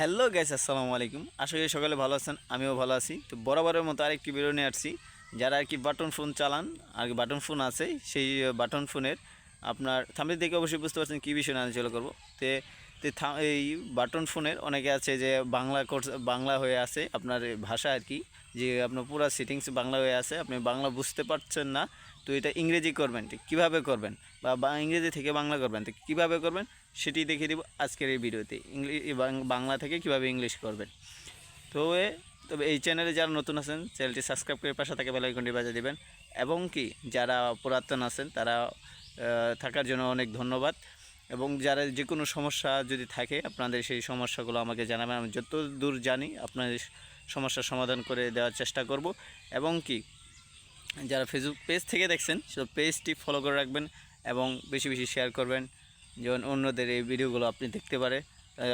Hello guys, আসসালামু আলাইকুম। আশা করি সকালে ভালো আছেন, আমিও ভালো আছি। তো বরাবরের মতো আরেকটি ভিডিও নিয়ে আসছি। যারা আর কি বাটন ফোন চালান, আর কি বাটন ফোন আছে, সেই বাটন ফোনের আপনার থামলে দেখে অবশ্যই বুঝতে পারছেন কী বিষয় নিয়ে আলোচনা করব। তে এই বাটন ফোনের অনেকে আছে যে বাংলা কোর্স, বাংলা হয়ে আছে আপনার ভাষা আর কি, যে আপনার পুরো সেটিংস বাংলা হয়ে আছে, আপনি বাংলা বুঝতে পারছেন না, তো এটা ইংরেজি করবেন, ঠিক কীভাবে করবেন? বা ইংরেজি থেকে বাংলা করবেন, তো কীভাবে করবেন? সেটি দেখিয়ে দেবো আজকের এই ভিডিওতে ইংলিশ বাংলা থেকে কীভাবে ইংলিশ করবেন। তো তবে এই চ্যানেলে যারা নতুন আছেন, চ্যানেলটি সাবস্ক্রাইব করে পাশে থেকে বেলাইকনটি বাজিয়ে দেবেন, এবং কি, যারা পুরাতন আছেন, তারা থাকার জন্য অনেক ধন্যবাদ। এবং যারা যে কোনো সমস্যা যদি থাকে, আপনাদের সেই সমস্যাগুলো আমাকে জানাবেন। আমি যত দূর জানি আপনাদের সমস্যার সমাধান করে দেওয়ার চেষ্টা করব। এবং কি, যারা ফেসবুক পেজ থেকে দেখছেন সে পেজটি ফলো করে রাখবেন এবং বেশি বেশি শেয়ার করবেন। যেমন অন্যদের এই ভিডিওগুলো আপনি দেখতে পারে।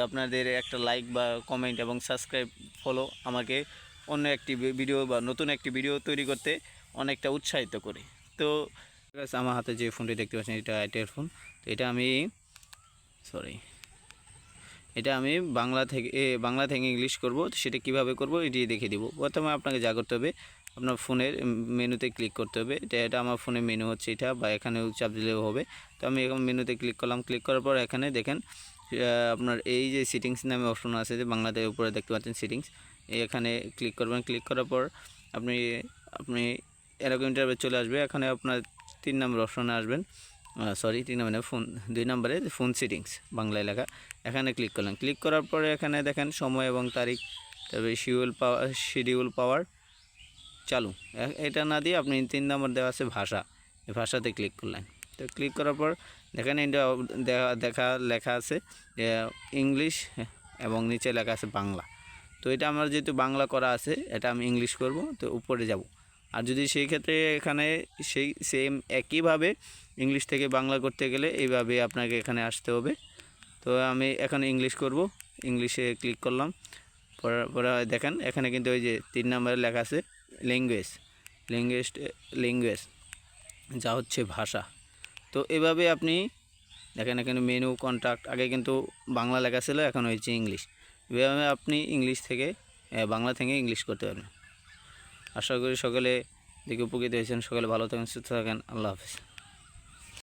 আপনাদের একটা লাইক বা কমেন্ট এবং সাবস্ক্রাইব ফলো আমাকে অন্য একটি ভিডিও বা নতুন একটি ভিডিও তৈরি করতে অনেকটা উৎসাহিত করে। তো আমার হাতে যে ফোনটি দেখতে পাচ্ছেন, এটা আইটেল ফোন তো এটা আমি সরি এটা আমি বাংলা থেকে বাংলা থেকে ইংলিশ করব সেটা কীভাবে করব এটি দেখে দিব। প্রথমে আপনাকে যা করতে হবে, আপনার ফোনের মেনুতে ক্লিক করতে হবে। এটা এটা আমার ফোনের মেনু হচ্ছে এটা, বা এখানেও চাপ দিলেও হবে। তো আমি এখন মেনুতে ক্লিক করলাম। ক্লিক করার পর এখানে দেখেন আপনার এই যে সিটিংস নামে অপশন আছে যে বাংলাতে উপরে দেখতে পাচ্ছেন সিটিংস এখানে ক্লিক করবেন। ক্লিক করার পর আপনি আপনি এরকম ইন্টারভিউ চলে আসবে। এখানে আপনার তিন নম্বর অপশনে আসবেন। সরি তিন নম্বরে ফোন দুই নম্বরে ফোন সিটিংস বাংলায় লেখা। এখানে ক্লিক করলেন ক্লিক করার পরে এখানে দেখেন সময় এবং তারিখ, তারপরে শিডিউল পাওয়ার শিডিউল পাওয়ার চালু। এটা না দিয়ে আপনি তিন নম্বর দেওয়া আছে ভাষা। এই ভাষাতে ক্লিক করলেন। তো ক্লিক করার পর দেখেন এটা দেখা দেখা, লেখা আছে ইংলিশ এবং নিচে লেখা আছে বাংলা। তো এটা আমার যেহেতু বাংলা করা আছে, এটা আমি ইংলিশ করব, তো উপরে যাব। আর যদি সেই ক্ষেত্রে এখানে সেই সেম একইভাবে ইংলিশ থেকে বাংলা করতে গেলে এইভাবে আপনাকে এখানে আসতে হবে। তো আমি এখানে ইংলিশ করব। ইংলিশে ক্লিক করলাম। পরে দেখেন এখানে কিন্তু ওই যে তিন নম্বরে লেখা আছে ল্যাঙ্গুয়েজ। ল্যাঙ্গুয়েজ ল্যাঙ্গুয়েজ, যা হচ্ছে ভাষা। তো এভাবে আপনি, দেখেন এখানে মেনু কন্ট্যাক্ট আগে কিন্তু বাংলা লেখা ছিল, এখন হয়েছে ইংলিশ। এভাবে আপনি ইংলিশ থেকে বাংলা থেকে ইংলিশ করতে পারবেন। আশা করি সকলে দেখে উপকৃত হয়েছেন। সকলে ভালো থাকেন, সুস্থ থাকেন। আল্লাহ হাফিজ।